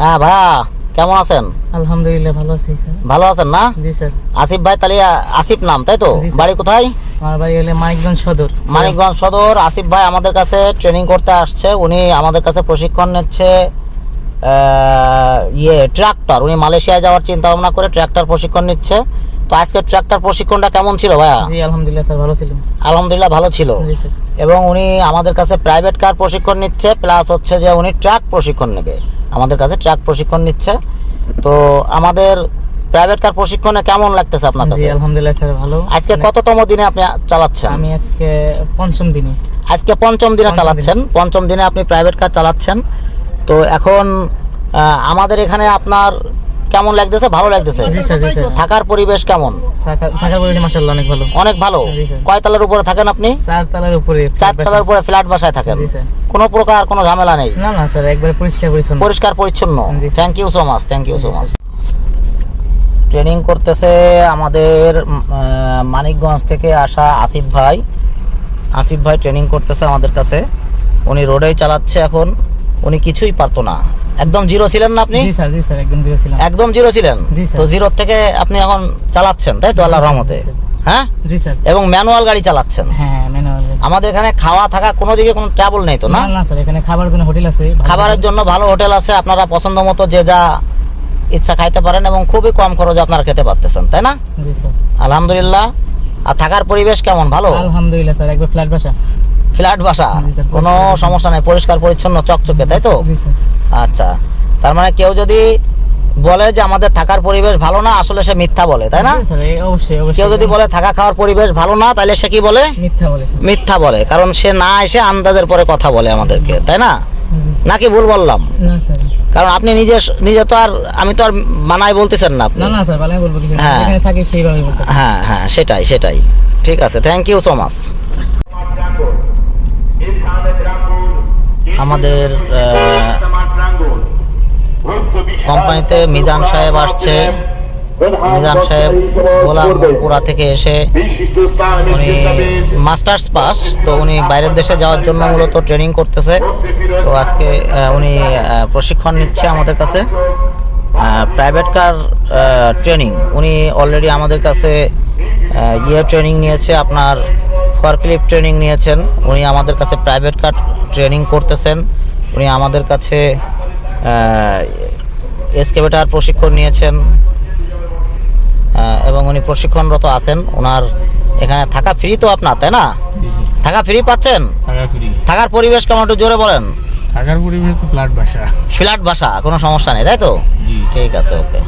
হ্যাঁ ভাইয়া কেমন আছেন? আলহামদুলিল্লাহ ভালো আছি স্যার। ভালো আছেন না? জি স্যার। আসিফ ভাই তাহলে আসিফ নাম তাই তো? বাড়ি কোথায়? আমার বাড়ি হলে মানিকগঞ্জ সদর। মানিকগঞ্জ সদর। আসিফ ভাই আমাদের কাছে ট্রেনিং করতে আসছে। উনি আমাদের কাছে প্রশিক্ষণ নিচ্ছে ইয়ে ট্রাক্টর উনি মালয়েশিয়ায় যাওয়ার চিন্তা ভাবনা করে ট্রাক্টর প্রশিক্ষণ নিচ্ছে। তো আজকে ট্রাক্টর প্রশিক্ষণটা কেমন ছিল ভাইয়া? জি আলহামদুলিল্লাহ স্যার ভালো ছিল। আলহামদুলিল্লাহ ভালো ছিল। জি স্যার। এবং উনি আমাদের কাছে প্রাইভেট কার প্রশিক্ষণ নিচ্ছে প্লাস হচ্ছে যে উনি ট্রাক প্রশিক্ষণ নেবে। আমাদের কাছে ট্রাক প্রশিক্ষণ নিচ্ছে। তো আমাদের প্রাইভেট কার প্রশিক্ষণে কেমন লাগতেছে আপনার কাছে? আলহামদুলিল্লাহ স্যার ভালো। আজকে মানে কততম দিনে আপনি চালাচ্ছেন? আমি আজকে পঞ্চম দিনে। আজকে পঞ্চম দিনে চালাচ্ছেন। পঞ্চম দিনে আপনি প্রাইভেট কার চালাচ্ছেন। তো এখন আমাদের এখানে আপনার কেমন লাগতেছে? ভালো লাগতেছে? থাকার পরিবেশ কেমন? থাকার পরিবেশ মাসাল্লাহ অনেক ভালো। অনেক ভালো? কয় তলার উপরে থাকেন আপনি? চার তলার উপরে চার তলার উপরে ফ্ল্যাট বাসায় থাকেন। কোনো প্রকার কোনো ঝামেলা নেই? না না স্যার একবারে পরিষ্কার পরিচ্ছন্ন। পরিষ্কার পরিচ্ছন্ন। Thank you so much thank you so much training করতেছে আমাদের মানিকগঞ্জ থেকে আসা আসিফ ভাই। আসিফ ভাই ট্রেনিং করতেছে আমাদের কাছে। উনি রোডেই চালাচ্ছে এখন। উনি কিছুই পারতো না। একদম জিরো ছিলেন না আপনি? জি স্যার জি স্যার একদম জিরো ছিলেন? তো জিরো থেকে আপনি এখন চালাচ্ছেন তাই তো আল্লাহ রহমতে? হ্যাঁ? জি স্যার। এবং ম্যানুয়াল গাড়ি চালাচ্ছেন? হ্যাঁ হ্যাঁ ম্যানুয়াল আমাদের এখানে খাওয়া থাকা কোনো দিকে কোনো ট্রাবল নেই তো না? স্যার এখানে খাবার জন্য হোটেল আছে। খাবারের জন্য ভালো হোটেল আছে আপনারা পছন্দ মতো যে যা ইচ্ছা খাইতে পারেন এবং খুবই কম খরচে আপনারা খেতে পারতেছেন তাই না? জি স্যার। আলহামদুলিল্লাহ। আর থাকার পরিবেশ কেমন? ভালো? আলহামদুলিল্লাহ স্যার একবার ফ্ল্যাট বাসা। ফ্ল্যাট বাসা? কোনো সমস্যা নাই পরিষ্কার পরিচ্ছন্ন চকচকে তাই তো? আচ্ছা তার মানে কেউ যদি বলে যে আমাদের থাকার পরিবেশ ভালো না আসলে সে মিথ্যা বলে তাই না? কেউ যদি বলে থাকা খাওয়ার পরিবেশ ভালো না তাহলে সে কি বলে? মিথ্যা বলে মিথ্যা বলে কারণ সে না এসে আন্দাজের পরে কথা বলে আমাদেরকে তাই না। নাকি ভুল বললাম? না স্যার। কারণ আপনি নিজে নিজে তো আর আমি তো আর বানাই বলতেছেন না আপনি। না না স্যার বলব কিছু হ্যাঁ। থাকে সেইভাবে বলতে হ্যাঁ হ্যাঁ সেটাই সেটাই। ঠিক আছে থ্যাংক ইউ সো মাচ আমাদের কোম্পানিতে মিজান সাহেব আসছে। মিজান সাহেব গোলাম গোলামপুরা থেকে এসে উনি মাস্টার্স পাস, তো উনি বাইরের দেশে যাওয়ার জন্য মূলত ট্রেনিং করতেছে। তো আজকে উনি প্রশিক্ষণ নিচ্ছে আমাদের কাছে। প্রাইভেট কার ট্রেনিং উনি অলরেডি আমাদের কাছে ইয়ে ট্রেনিং নিয়েছে, আপনার ফরক্লিপ ট্রেনিং নিয়েছেন। উনি আমাদের কাছে প্রাইভেট কার ট্রেনিং করতেছেন। উনি আমাদের কাছে এসকেভেটার প্রশিক্ষণ নিয়েছেন। এবং উনি প্রশিক্ষণরত আছেন। ওনার এখানে থাকা ফ্রি তো আপনার তাই না? থাকা ফ্রি পাচ্ছেন? থাকার পরিবেশ কেমন একটু জোরে বলেন। থাকার পরিবেশ তো ফ্ল্যাট বাসা। ফ্ল্যাট বাসা কোনো সমস্যা নেই তাই তো? ঠিক আছে ওকে